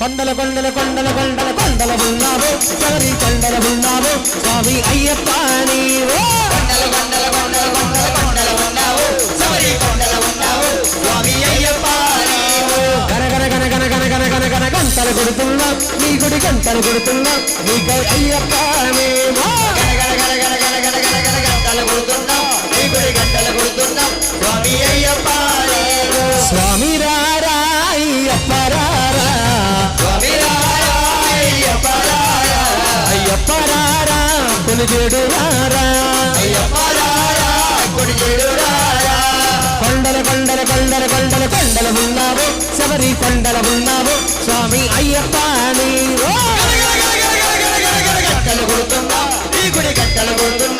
కొండల కొండల కొండల కొండల కొండల ఉన్నావు ఎవరి కొండల ఉన్నావు స్వామి అయ్యప్ప నీవే. కొండల కొండల కొండల కొండల కొండల ఉన్నావు ఎవరి కొండల ఉన్నావు స్వామి అయ్యప్ప గంటలు కొడుతున్నా నీ గుడి గంటలు కొడుతున్నా నీకై అయ్యప్ప మేము కొనిజేడు రారా కొండల కొండల కొండల కొండల కొండల ఉన్నావు శబరి కొండల ఉన్నావు స్వామి అయ్యప్ప నీరు. గట్టలు కొడుతున్నా నీ గుడి కట్టలు కొడుతున్నా